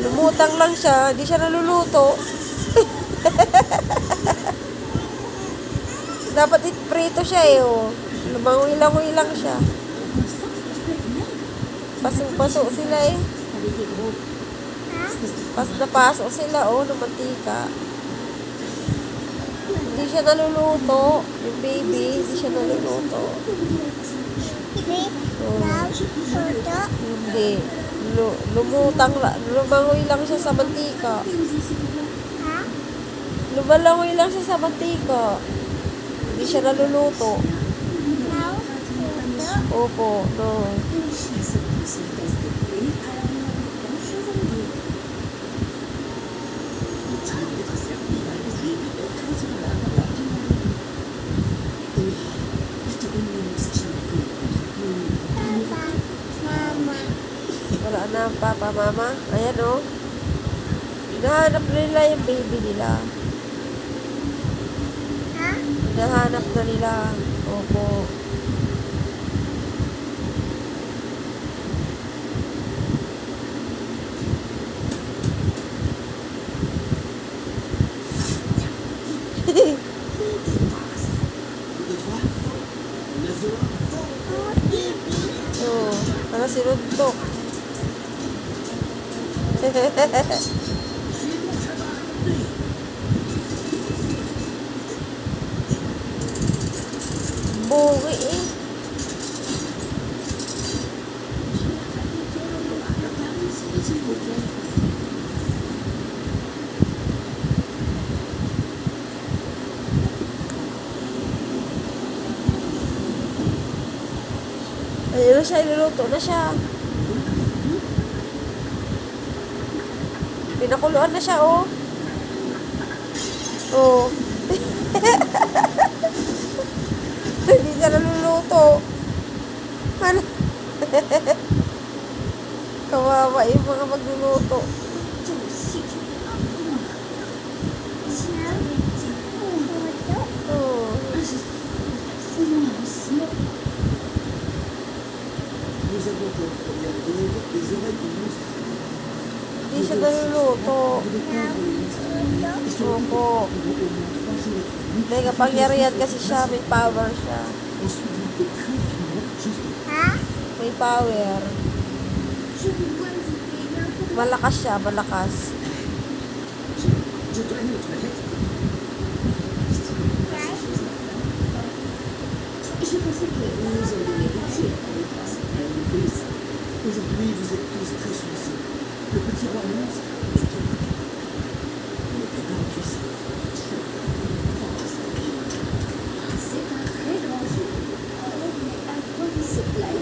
Lumutang lang siya, di siya naluluto. Dapat itprito siya eh, oh. Lumangoy-langoy lang siya. Pasong-paso sila eh. Pas na paso sila, oh, ng mantika. Hindi siya naluluto. Yung baby, hindi siya naluluto. Hindi. Lu lumutang, lumangoy lang siya sa mantika. Lumalangoy lang siya sa mantika. Hindi siya naluluto. Opo, no. Ang papa, mama. Ayan, oh. Hinahanap nila yung baby nila. Hinahanap na nila. Opo. Oo. Para sinuntok. Bungi eh. Ayun na siya, iluluto na siya. Pinakuluan na siya, oh. Oh. Hindi siya naluluto. Ano? Kawawa yung mga magluluto. Oh. Nous avons pour première élève des oreilles de monstre. Hindi siya naluluto. Opo. May kapangyarihan kasi siya. May power siya. Juste May power. Malakas siya, malakas. Je de petits royaumes.